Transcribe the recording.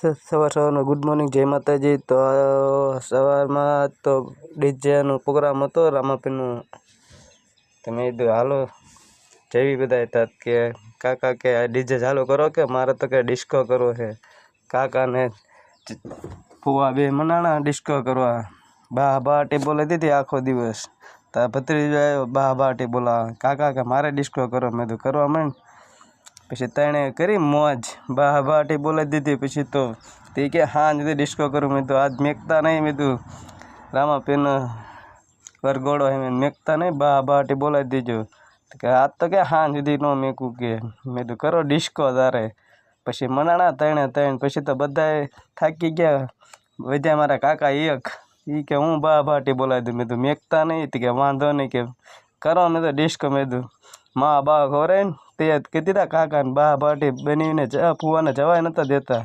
સવાર સવારનો good morning, જય માતાજી. તો સવારમાં તો ડીજેનો પ્રોગ્રામ હતો, રામાપીરનું. તો મેં કીધું, હાલો, જેવી બધા હતા કે, કાકા કે ડીજે ચાલુ કરો કે, મારે તો કે ડિસ્કો કરવો છે. કાકાને ફુવા બે મનાણા ડિસ્કો કરવા. બા બાટી બોલાવી હતી આખો દિવસ. તા ભત્રીજો આવ્યો બા બાટી બોલાવા કાકા કે, મારે ડિસ્કો કરો. મેં તો કરવા માંડ. પછી તેણે કરી મોજ બા બાટી બોલાવી દીધી. પછી તો તે કે, હા જુદી ડિસ્કો કરું. મેં તો આજ મેકતા નહીં. મેં તું રામાપીરનો વરઘોડો હે, મેં મેકતા નહીં. બા બાટી બોલાવી દીજો. કે, આજ તો કે હા સુધી ન મેકું કે. મેં તો કરો ડિસ્કો તારે. પછી મનાણા તણે ત્રણ પછી તો બધાએ થાકી ગયા. વધ્યા મારા કાકા એક. એ કે, હું બા બાટી બોલાવી દઉં. મેં તો મેકતા નહીં. તો કે, વાંધો નહીં કે કરો. મેં તો ડિસ્કો મેં કીધું મા બા ઘોરે તે કીધી તા કાકાને બા બાટી બનીને ફુવાને જવાય નહોતા દેતા.